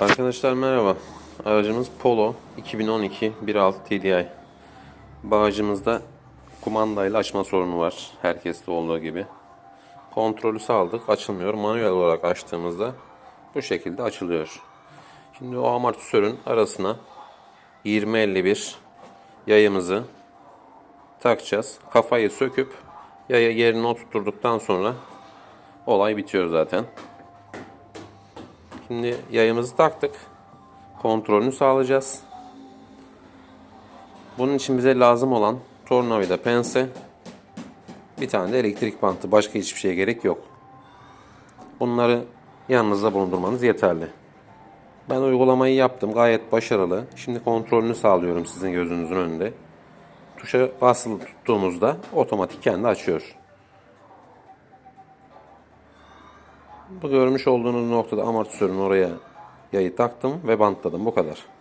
Arkadaşlar merhaba. Aracımız Polo 2012 1.6 TDI. Bağcımızda kumandayla açma sorunu var. Herkeste olduğu gibi. Kontrolü sağladık. Açılmıyor. Manuel olarak açtığımızda bu şekilde açılıyor. Şimdi o amortisörün arasına 20-51 yayımızı takacağız. Kafayı söküp yaya yerine oturturduktan sonra olay bitiyor zaten. Şimdi yayımızı taktık. Kontrolünü sağlayacağız. Bunun için bize lazım olan tornavida, pense, bir tane de elektrik bantı. Başka hiçbir şeye gerek yok. Bunları yanınızda bulundurmanız yeterli. Ben uygulamayı yaptım. Gayet başarılı. Şimdi kontrolünü sağlıyorum sizin gözünüzün önünde. Tuşa basılı tuttuğumuzda otomatik kendi açıyor. Bu görmüş olduğunuz noktada amortisörün oraya yayı taktım ve bantladım. Bu kadar.